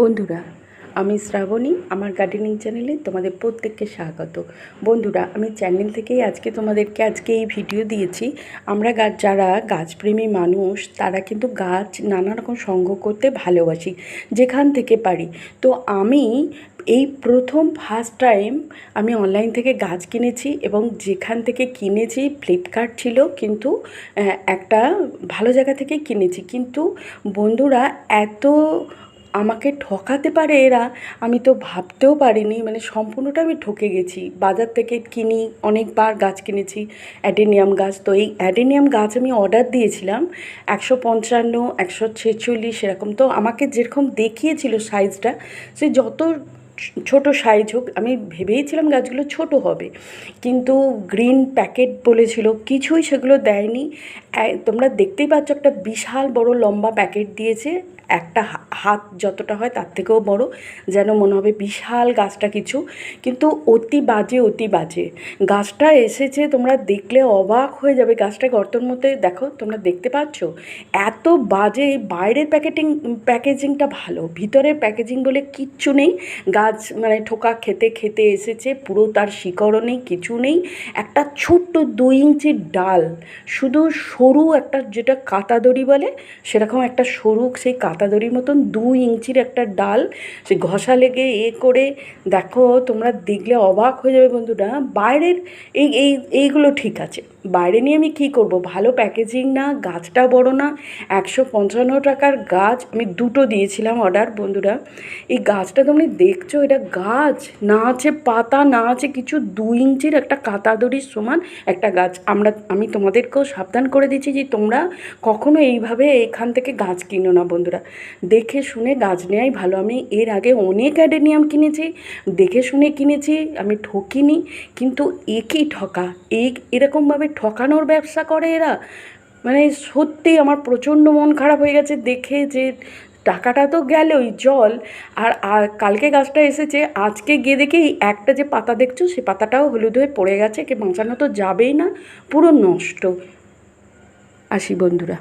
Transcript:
বন্ধুরা, আমি শ্রাবণী, আমার গার্ডেনিং চ্যানেলে তোমাদের প্রত্যেককে স্বাগত। বন্ধুরা, আমি চ্যানেল থেকেই আজকে তোমাদেরকে আজকে এই ভিডিও দিয়েছি। আমরা গাছ যারা গাছপ্রেমী মানুষ, তারা কিন্তু গাছ নানা রকম সংগ্রহ করতে ভালোবাসি, যেখান থেকে পারি। তো আমি এই প্রথম ফার্স্ট টাইম আমি অনলাইন থেকে গাছ কিনেছি এবং যেখান থেকে কিনেছি ফ্লিপকার্ট ছিল কিন্তু একটা ভালো জায়গা থেকে কিনেছি। কিন্তু বন্ধুরা, এত আমাকে ঠকাতে পারে এরা, আমি তো ভাবতেও পারিনি মানে সম্পূর্ণটা আমি ঠকে গেছি। বাজার থেকে কিনি, অনেকবার গাছ কিনেছি, অ্যাডেনিয়াম গাছ। তো এই অ্যাডেনিয়াম গাছ আমি অর্ডার দিয়েছিলাম, একশো পঞ্চান্ন, একশো ছেচল্লিশ, এরকম। তো আমাকে যেরকম দেখিয়েছিল সাইজটা সে যত ছোট সাইজ হোক, আমি ভেবেইছিলাম গাছগুলো ছোট হবে। কিন্তু গ্রিন প্যাকেট বলেছিল, কিছুই সেগুলো দেয়নি। তোমরা দেখতেই পাচ্ছ একটা বিশাল বড় লম্বা প্যাকেট দিয়েছে। একটা হাত যতটা হয় তার থেকেও বড়, যেন মনে হবে বিশাল গাছটা কিছু। কিন্তু অতি বাজে অতি বাজে। গাছটা এসেছে, তোমরা দেখলে অবাক হয়ে যাবে গাছটা গর্তর মধ্যে। দেখো, তোমরা দেখতে পাচ্ছ? এত বাজে, বাইরের প্যাকেটিং প্যাকেজিংটা ভালো, ভিতরের প্যাকেজিং বলে কিচ্ছু নেই। গাছ মানে ঠোকা খেতে খেতে এসেছে, পুরো তার শিকড়ও নেই, কিছু নেই। একটা ছোট্ট দুই ইঞ্চির ডাল, শুধু সরু একটা যেটা কাতা দড়ি বলে, সেরকম একটা সরু সেই কাতা দড়ির মতন দুই ইঞ্চির একটা ডাল সে ঘষা লেগে এ করে দেখো, তোমরা দেখলে অবাক হয়ে যাবে বন্ধুরা। বাইরের এই এই, এইগুলো ঠিক আছে। বাইরে নিয়ে আমি কী করব? ভালো প্যাকেজিং না, গাছটা বড় না, একশো পঞ্চান্ন টাকার গাছ আমি দুটো দিয়েছিলাম অর্ডার বন্ধুরা। এই গাছটা তুমি দেখছ? এটা গাছ। না আছে পাতা, না আছে কিছু। দু ইঞ্চির একটা কাতা দড়ির সমান একটা গাছ। আমরা, আমি তোমাদেরকেও সাবধান করে দিচ্ছি যে তোমরা কখনো এইভাবে এখান থেকে গাছ কিনো না বন্ধুরা। দেখে শুনে গাছ নেওয়াই ভালো। আমি এর আগে অনেক অ্যাডেনিয়াম কিনেছি, দেখে শুনে কিনেছি, আমি ঠকিনি। কিন্তু একই ঠকা? এই এরকমভাবে ঠকানোর ব্যবসা করে এরা? মানে সত্যি আমার প্রচণ্ড মন খারাপ হয়ে গেছে দেখে যে টাকাটা তো গেলই, জল। আর আর কালকে গাছটা এসেছে, আজকে গিয়ে দেখি এই একটা যে পাতা দেখছ, সে পাতাটাও হলুদ হয়ে পড়ে গেছে কে বাঁচানো তো যাবেই না, পুরো নষ্ট। আসি বন্ধুরা।